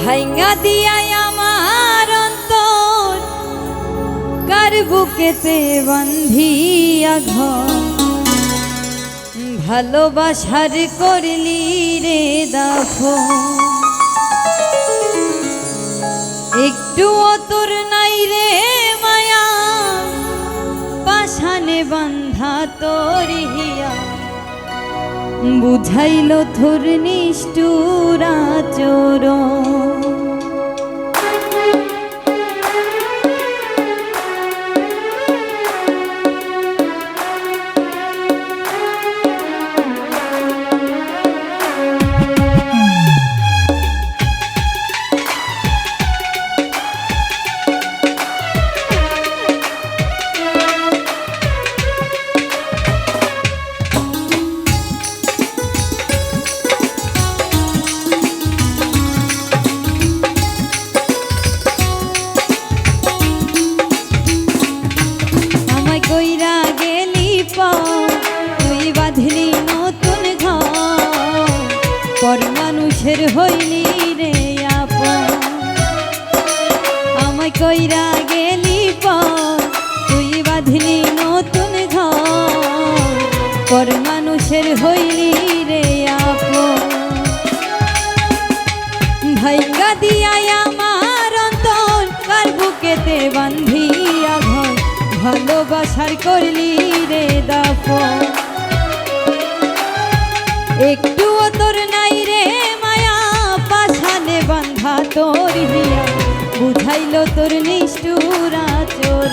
ভাইঙ্গা দিয়াই আমার অন্তর। কার বুকেতে বান্ধিয়া ঘর। ভালোবাসার করলি রে দাফো একটু তোর নাই রে মায়া। পাশানে বান্ধা তোর হিয়া বুঝাইল থুর নিষ্ঠুরা মানুষের হইলি রে আমায় কইরা গেলি পর তুই বাঁধলি নতুন ঘর। মানুষের হইলি রে আপন। ভাইঙ্গা দিয়াই আমার অন্তর, কার বুকেতে বান্ধিয়া ঘর। ভালোবাসার করলি রে দাফ একটু তোর নাই তোর হিয়া বুঝাইল তোর নিষ্ঠুরা চোর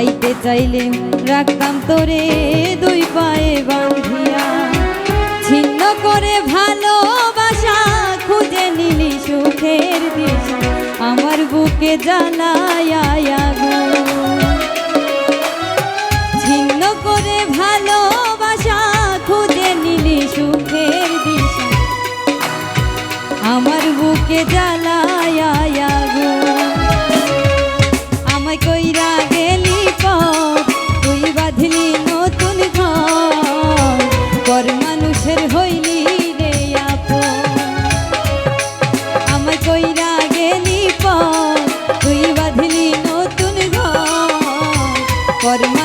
যাইতে চাইলে রাখতাম তোরে দুই পায়ে বাঁধিয়া। ছিন্ন করে ভালোবাসা খুঁজে নিলি সুখের দিশা। আমার বুকে জ্বালায়া গো। বাঁধলি নতুন ঘর পর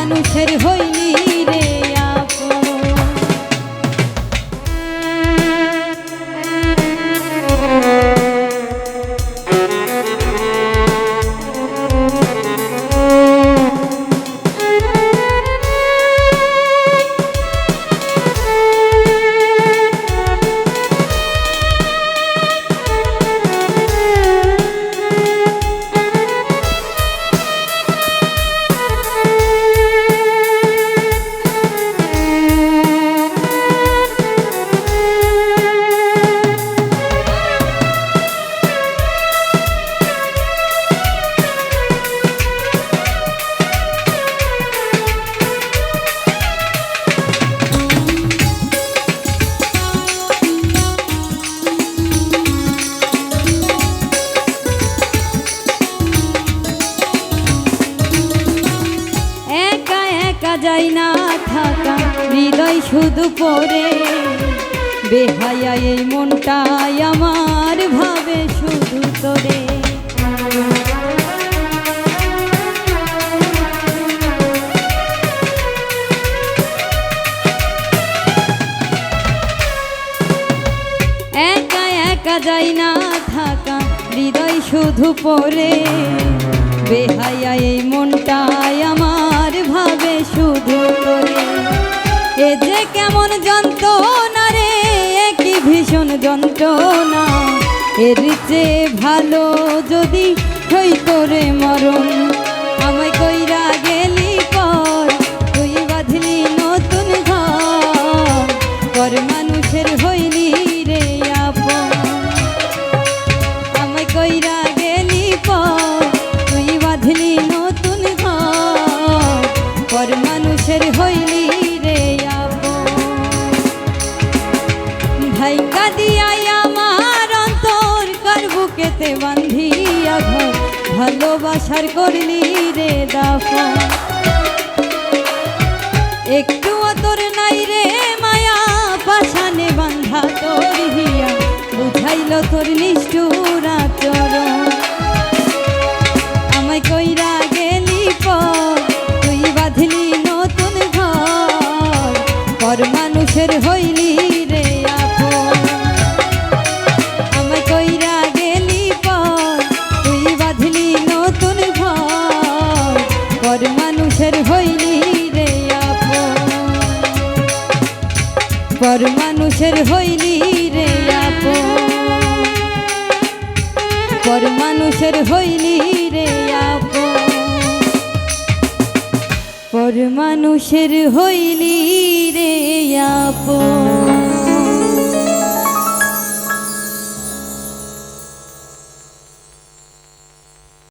শুধু পরে বেহায়া এই মনটাই আমার ভাবে শুধু তোরে। একা একা যাই না থাকা, হৃদয় শুধু পরে বেহায়া এই মনটাই যন্ত্রণা এর চেয়ে ভালো যদি হই তোরে মরণ ভালোবাসার করলি রে দাফন। একটু তোর নাই রে মায়া পাশানে বান্ধা তোর হিয়া। বুঝাইল তোর নিষ্ঠুর আচরণ। আমায় কইরা গেলি তুই বাঁধলি নতুন ঘর। পর মানুষের হইলি মানুষের হইলি রে আপন। পর মানুষের হইলি রে আপন। পর মানুষের হইলি রে আপন। পর মানুষের হইলি রে আপন।